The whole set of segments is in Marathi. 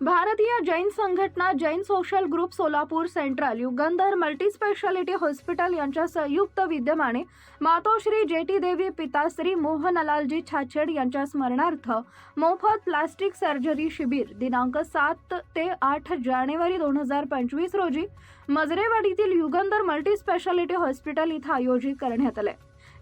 Bharatiya Jain Sanghatana Jain social group Solapur central Yugandhar multispeciality hospital यांच्या संयुक्त विद्यमाने मातोश्री जेटी देवी पिताश्री मोहनलालजी छाछेड यांच्या स्मरणार्थ मोफत प्लास्टिक सर्जरी शिबिर दिनांक सात ते आठ जानेवारी दोन हजार पंचवीस रोजी मजरेवाडीतील युगंधर मल्टीस्पेशालिटी हॉस्पिटल इथं आयोजित करण्यात आले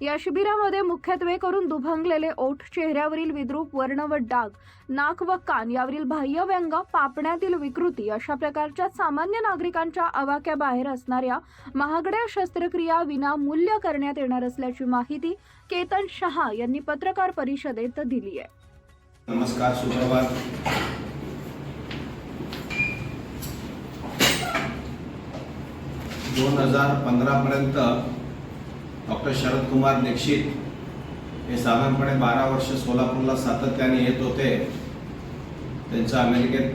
या शिबिरामध्ये मुख्यत्वे करून दुभंगलेले ओठ चेहऱ्यावरील विद्रूप वर्ण व डाग नाक व कान यावरील बाह्य व्यंग पापण्यातील विकृती अशा प्रकारच्या सामान्य नागरिकांच्या आवाक्याबाहेर असणाऱ्या महागड्या शस्त्रक्रिया विनामूल्य करण्यात येणार असल्याची माहिती केतन शहा यांनी पत्रकार परिषदेत दिली आहे. नमस्कार सुप्रभात. दोन हजार पंधरापर्यंत डॉक्टर शरदकुमार दीक्षित हे साधारणपणे बारा वर्ष सोलापूरला सातत्याने येत होते. त्यांचा अमेरिकेत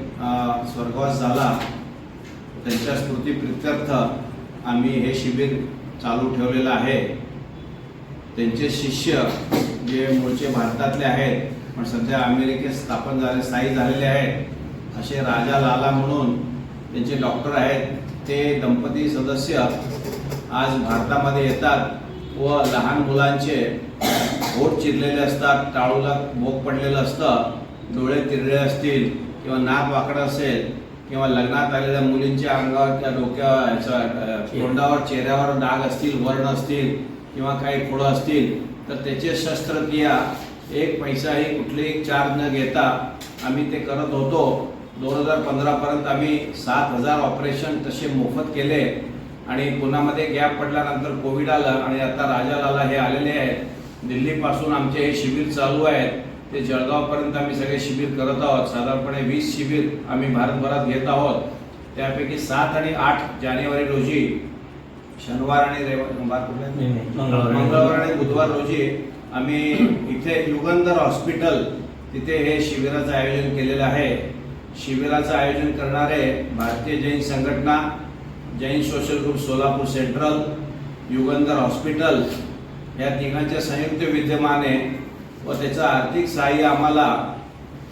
स्वर्गवास झाला. त्यांच्या स्मृतीप्रित्यर्थ आम्ही हे शिबिर चालू ठेवलेलं आहे. त्यांचे शिष्य जे मूळचे भारतातले आहेत पण सध्या अमेरिकेत स्थापन झाले स्थायी झालेले आहेत असे राजा लाला म्हणून त्यांचे डॉक्टर आहेत. ते दंपती सदस्य आज भारतामध्ये येतात. व लहान मुलांचे होठ चिरलेले असतात टाळूला भोग पडलेलं असतं डोळे तिरळे असतील किंवा नाक वाकडं असेल किंवा लग्नात आलेल्या मुलींच्या अंगावर किंवा डोक्यावर याचा तोंडावर चेहऱ्यावर डाग असतील वर्ण असतील किंवा काही फोडं असतील तर त्याचे शस्त्रक्रिया एक पैसाही कुठलेही चार्ज न घेता आम्ही ते करत होतो. दोन हजार पंधरापर्यंत आम्ही सात हजार ऑपरेशन तसे मोफत केले. आणि पुण्यामध्ये गॅप पडल्यानंतर कोविड आलं आणि आता राजालाला हे आलेले आहेत. दिल्लीपासून आमचे हे शिबिर चालू आहेत. ते जळगावपर्यंत आम्ही सगळे शिबिर करत आहोत. साधारणपणे वीस शिबिर आम्ही भारतभरात घेत आहोत. त्यापैकी सात आणि आठ जानेवारी रोजी शनिवार आणि रविवार. मंगळवार आणि बुधवार रोजी आम्ही इथे युगंधर हॉस्पिटल तिथे हे शिबिराचं आयोजन केलेलं आहे. शिबिराचं आयोजन करणारे Bharatiya Jain Sanghatana Jain social group Solapur central Yugandhar hospital या तिघांच्या संयुक्त विद्यमाने व त्याचं आर्थिक सहाय्य आम्हाला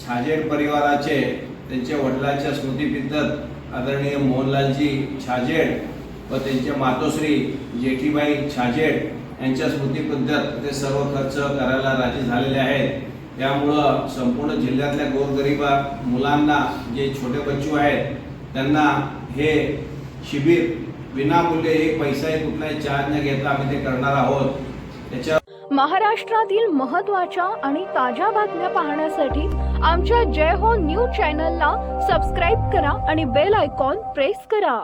छाजेड परिवाराचे त्यांच्या वडिलांच्या स्मृतीपित्तत आदरणीय मोहनलालजी छाजेड व त्यांच्या मातोश्री जेठीबाई छाजेड यांच्या स्मृतीपद्धत ते सर्व खर्च करायला राजी झालेले आहेत. त्यामुळं संपूर्ण जिल्ह्यातल्या गोरगरिबा मुलांना जे छोटे बच्चू आहेत त्यांना हे शिबिर विनामूल्य एक पैसाही कुठलाही चार्ज न घेता आम्ही ते करणार आहोत. त्याच्या महाराष्ट्रातील महत्त्वाच्या आणि ताज्या बातम्या पाहण्यासाठी आमच्या जय हो न्यूज चॅनलला सबस्क्राईब करा आणि बेल आयकॉन प्रेस करा.